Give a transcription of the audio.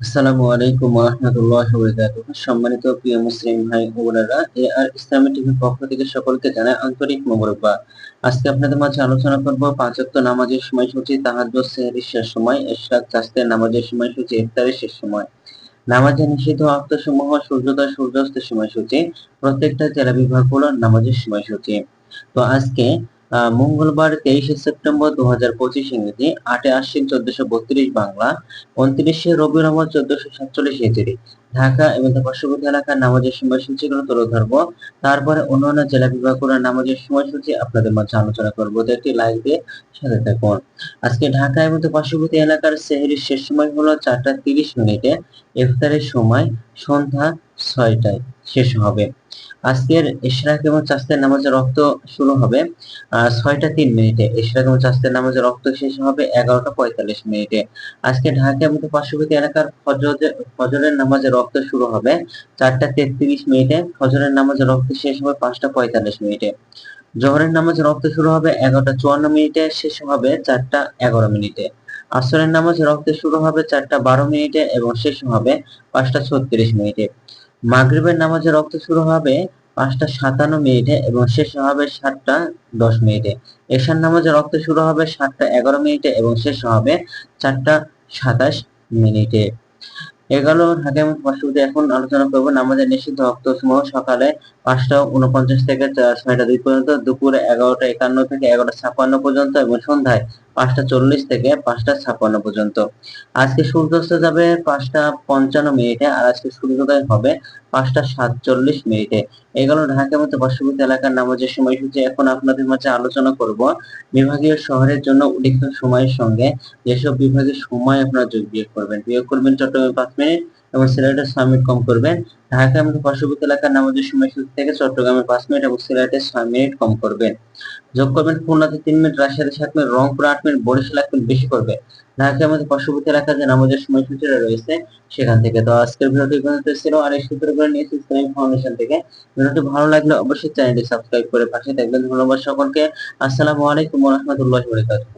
আসসালামু আলাইকুম সম্মানিত প্রিয় মুসলিম ভাই বোনেরা, এ আর ইসলামী টিভির পক্ষ থেকে সকলকে জানাই আন্তরিক আজকে আপনাদের মাঝে আলোচনা করব নামাজের সময়সূচি, তাহাজ্জুদ, সেহরির শেষ সময় ইশরাক চাস্তের নামাজের সময়সূচি, ইফতারের শেষ সময় নামাজের নিষিদ্ধ অক্তসমূহ সূর্যোদয়, সূর্যাস্তের সময়সূচি, প্রত্যেকটা জেলা বিভাগগুলোর নামাজের সময়সূচি। তো আজকে মঙ্গলবার তেইশে সেপ্টেম্বর দু হাজার পঁচিশ ইংরেজি, আটে আশ্বিন চোদ্দশো বত্রিশ বাংলা, উনত্রিশে রবিউল আহমদ চোদ্দশো সাতচল্লিশ হিজরি। ঢাকা এবং পার্শ্ববর্তী এলাকার নামাজের সময়সূচিগুলো তুলে ধরবো। তারপরে অন্যান্য জেলা বিভাগগুলোর নামাজের সময়সূচি আপনাদের মাঝে আলোচনা করব। একটি লাইক দিয়ে সাথে থাকুন। আজকে ঢাকা এবং পার্শ্ববর্তী এলাকার সেহরির শেষ সময় হলো চারটা তিরিশ মিনিটে। ইফতারের সময় সন্ধ্যা ছয়টায় শেষ হবে। আজকের ইশরাক এবং চাস্তের নামাজের রক্ত শুরু হবে ছয়টা তিন মিনিটে। ইশরাক এবং চাস্তের নামাজের রক্ত শেষ হবে এগারোটা পঁয়তাল্লিশ মিনিটে। আজকে ঢাকা এবং পার্শ্ববর্তী এলাকার ফজরের নামাজের রক্ত শুরু হবে চারটা তেত্রিশ মিনিটে। ফজরের নামাজের রক্ত শেষ হবে পাঁচটা পঁয়তাল্লিশ মিনিটে। জোহরের নামাজের রক্ত শুরু হবে এগারোটা চুয়ান্ন মিনিটে, শেষ হবে চারটা এগারো মিনিটে। আসরের নামাজ রক্ত শুরু হবে চারটা বারো মিনিটে এবং শেষ হবে পাঁচটা ছত্রিশ মিনিটে। মাগরিবের নামাজে রক্ত শুরু হবে পাঁচটা সাতান্ন মিনিটে এবং শেষ হবে সাতটা দশ মিনিটে। এশার নামাজে রক্ত শুরু হবে সাতটা এগারো মিনিটে এবং শেষ হবে চারটা সাতাশ মিনিটে। এগারো ঢাকা এবং এখন আলোচনা করব নামাজের নিষিদ্ধ রক্ত সমূহ সকালে পাঁচটা উনপঞ্চাশ থেকে ছয়টা দুই পর্যন্ত, দুপুরে এগারোটা একান্ন থেকে এগারোটা ছাপ্পান্ন পর্যন্ত এবং সন্ধ্যায় পাঁচটা চল্লিশ থেকে পাঁচটা ছাপ্পান্ন পর্যন্ত। আজকে সূর্যাস্ত যাবে পাঁচটা পঞ্চান্ন মিনিটে আর আজকে সূর্যোদয় হবে পাঁচটা সাতচল্লিশ মিনিটে। এগুলো ঢাকা মতো পার্শ্ববর্তী এলাকার নামাজের সময়সূচি। এখন আপনাদের মাঝে আলোচনা করব বিভাগীয় শহরের জন্য উল্লিখিত সময়ের সঙ্গে যেসব বিভাগের সময় আপনারা যোগ বিয়োগ করবেন। বিয়োগ করবেন চট্টগ্রামে পাঁচ মিনিট এবং সিলেটে ছয় কম করবেন ঢাকা এবং পার্শ্ববর্তী এলাকার নামাজের সময়সূচি থেকে চট্টগ্রামে পাঁচ মিনিট এবং সিলেটে ছয় মিনিট কম করবেন যোগ করবেন খুলনাতে তিন মিনিট রাজশাহীতে সাত মিনিট, রংপুর আট মিনিট, বরিশাল এক মিনিট বেশি করবে। ঢাকা আমাদের পার্শ্ববর্তী এলাকার যে নামাজের সময়সূচিটা রয়েছে, সেখান থেকে। তো আজকের ভিডিওটি পর্যন্ত ছিল, আর এই সূত্র করে নিয়েছি ইসলামিক ফাউন্ডেশন থেকে। ভিডিওটি ভালো লাগলে অবশ্যই চ্যানেলটি সাবস্ক্রাইব করে পাশে থাকবেন। ধন্যবাদ সকলকে। আসসালামু আলাইকুম রহমতুল্লাহ বরকাতুহ।